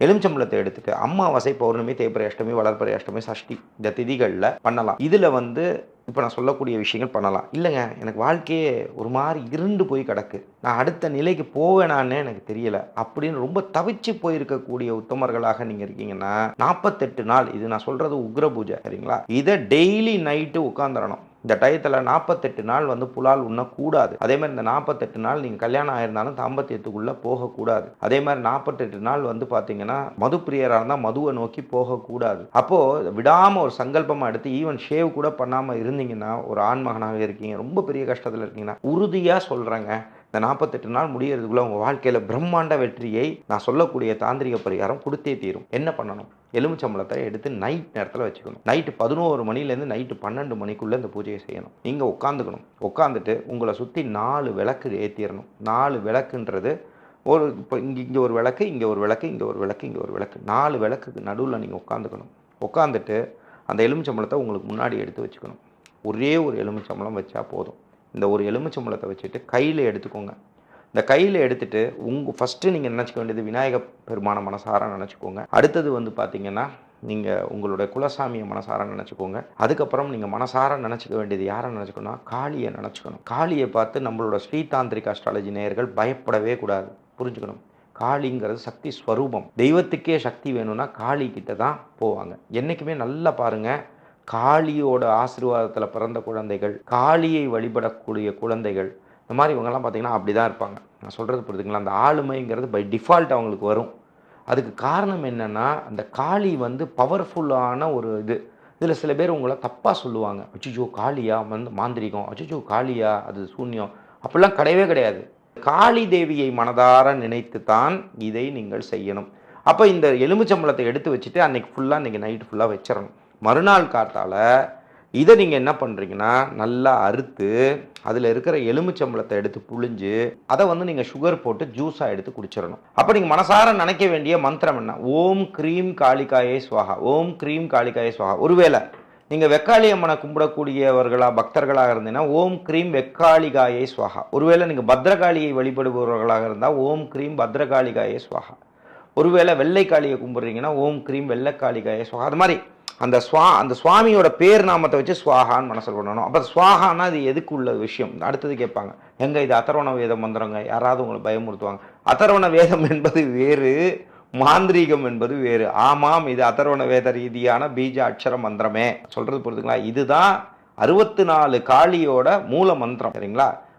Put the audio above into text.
எலுமிச்சம்பழத்தை எடுத்துட்டு அம்மாவாசை பௌர்ணமி தேய்பிரை அஷ்டமி வளர்பிறை அஷ்டமி சஷ்டி இந்த திதிகளில் பண்ணலாம். இதில் வந்து இப்போ நான் சொல்லக்கூடிய விஷயங்கள் பண்ணலாம். இல்லைங்க எனக்கு வாழ்க்கையே ஒரு மாதிரி இருண்டு போய் கிடக்கு. நான் அடுத்த நிலைக்கு போவேனான்னு எனக்கு தெரியல. அப்படின்னு ரொம்ப தவிச்சு போயிருக்கக்கூடிய உத்தமர்களாக நீங்கள் இருக்கீங்கன்னா நாற்பத்தெட்டு நாள் இது நான் சொல்கிறது உக்ர பூஜை சரிங்களா? இதை டெய்லி நைட்டு உட்காந்துடணும் இந்த டயத்தில் நாற்பத்தெட்டு நாள் வந்து புலால் உண்ணக்கூடாது. அதே மாதிரி இந்த நாற்பத்தெட்டு நாள் நீங்கள் கல்யாணம் ஆயிருந்தாலும் தாம்பத்தியத்துக்குள்ளே போகக்கூடாது. அதே மாதிரி நாற்பத்தெட்டு நாள் வந்து பார்த்தீங்கன்னா மது பிரியராக இருந்தால் மதுவை நோக்கி போகக்கூடாது. அப்போது விடாமல் ஒரு சங்கல்பமாக எடுத்து ஈவன் ஷேவ் கூட பண்ணாமல் இருந்தீங்கன்னா ஒரு ஆண்மகனாக இருக்கீங்க ரொம்ப பெரிய கஷ்டத்தில் இருக்கீங்கன்னா உறுதியாக சொல்கிறேங்க இந்த நாற்பத்தெட்டு நாள் முடியறதுக்குள்ள உங்கள் வாழ்க்கையில் பிரம்மாண்ட வெற்றியை நான் சொல்லக்கூடிய தாந்திரிக பரிகாரம் கொடுத்தே தீரும். என்ன பண்ணணும்? எலுமிச்சம்பழத்தை எடுத்து நைட் நேரத்தில் வச்சுக்கணும். நைட்டு பதினோரு மணிலேருந்து நைட்டு பன்னெண்டு மணிக்குள்ளே இந்த பூஜையை செய்யணும். நீங்கள் உட்காந்துக்கணும் உட்காந்துட்டு உங்களை சுற்றி நாலு விளக்கு ஏற்றிடணும் நாலு விளக்குன்றது ஒரு இப்போ இங்கே இங்கே ஒரு விளக்கு இங்கே ஒரு விளக்கு இங்கே ஒரு விளக்கு இங்கே ஒரு விளக்கு. நாலு விளக்குக்கு நடுவில் நீங்கள் உட்காந்துக்கணும் உட்காந்துட்டு அந்த எலுமிச்சம்பழத்தை உங்களுக்கு முன்னாடி எடுத்து வச்சுக்கணும். ஒரே ஒரு எலுமிச்சம்பழம் வச்சா போதும். இந்த ஒரு எலுமிச்சம்பழத்தை வச்சுட்டு கையில் எடுத்துக்கோங்க. இந்த கையில் எடுத்துகிட்டு உங்கள் ஃபஸ்ட்டு நீங்கள் நினச்சிக்க வேண்டியது விநாயக பெருமான மனசார நினச்சிக்கோங்க. அடுத்தது வந்து பார்த்தீங்கன்னா நீங்கள் உங்களுடைய குலசாமியை மனசார நினச்சிக்கோங்க. அதுக்கப்புறம் நீங்கள் மனசார நினச்சிக்க வேண்டியது யாரை நினச்சிக்கணும்னா காளியை நினச்சிக்கணும். காளியை பார்த்து நம்மளோட ஸ்ரீதாந்திரிக் அஸ்ட்ராலஜி நேயர்கள் பயப்படவே கூடாது. புரிஞ்சுக்கணும். காளிங்கிறது சக்தி ஸ்வரூபம். தெய்வத்துக்கே சக்தி வேணும்னா காளி கிட்ட தான் போவாங்க. என்றைக்குமே நல்லா பாருங்கள் காளியோட ஆசீர்வாதத்தில் பிறந்த குழந்தைகள் காளியை வழிபடக்கூடிய குழந்தைகள் இந்த மாதிரி இவங்கெல்லாம் பார்த்தீங்கன்னா அப்படி தான் இருப்பாங்க. நான் சொல்கிறது புரியுதுங்களா அந்த ஆளுமைங்கிறது பை டிஃபால்ட் அவங்களுக்கு வரும். அதுக்கு காரணம் என்னென்னா அந்த காளி வந்து பவர்ஃபுல்லான ஒரு இது. இதில் சில பேர் உங்களை தப்பாக சொல்லுவாங்க. அச்சுச்சோ காளியா? வந்து மாந்திரிகம். அச்சுச்சோ காளியா? அது சூன்யம். அப்படிலாம் கிடையவே கிடையாது. காளி தேவியை மனதார நினைத்து தான் இதை நீங்கள் செய்யணும். அப்போ இந்த எலுமிச்சம்பழத்தை எடுத்து வச்சுட்டு அன்றைக்கி ஃபுல்லாக அன்றைக்கி நைட்டு ஃபுல்லாக வச்சிடணும் மறுநாள் காத்தால் இதை நீங்கள் என்ன பண்ணுறீங்கன்னா நல்லா அறுத்து அதில் இருக்கிற எலுமிச்சம்பளத்தை எடுத்து புழிஞ்சு அதை வந்து நீங்கள் சுகர் போட்டு ஜூஸாக எடுத்து குடிச்சிடணும். அப்போ நீங்கள் மனசார நினைக்க வேண்டிய மந்திரம் என்ன? ஓம் க்ரீம் காளிகாயே சுவாகா ஓம் க்ரீம் காளிகாயே சுவாகா ஒருவேளை நீங்கள் வெக்காளி அம்மனை கும்பிடக்கூடியவர்களாக பக்தர்களாக இருந்தீங்கன்னா ஓம் க்ரீம் வெக்காளிகாயே சுவாகா ஒருவேளை நீங்கள் பத்ரகாளியை வழிபடுபவர்களாக இருந்தால் ஓம் க்ரீம் பத்ரகாளிகாயே சுவாகா ஒருவேளை வெள்ளைக்காளியை கும்பிட்றீங்கன்னா ஓம் க்ரீம் வெள்ளைக்காளிகாயே சுவாகா அது மாதிரி அந்த ஸ்வா அந்த சுவாமியோட பேர் நாமத்தை வச்சு சுவாகான்னு மனசில் பண்ணணும் அப்போ ஸ்வாகான்னா அது எதுக்கு உள்ள விஷயம்? அடுத்தது கேட்பாங்க எங்க இது அத்தர்வண வேத மந்திரங்க? யாராவது உங்களை பயமுறுத்துவாங்க. அதர்வண வேதம் என்பது வேறு மாந்திரீகம் என்பது வேறு. ஆமாம் இது அத்தர்வண வேத ரீதியான பீஜ அக்ஷர மந்திரமே. சொல்றது புரியுதுங்களா இதுதான் அறுபத்தி நாலு காளியோட மூல மந்திரம் சரிங்களா?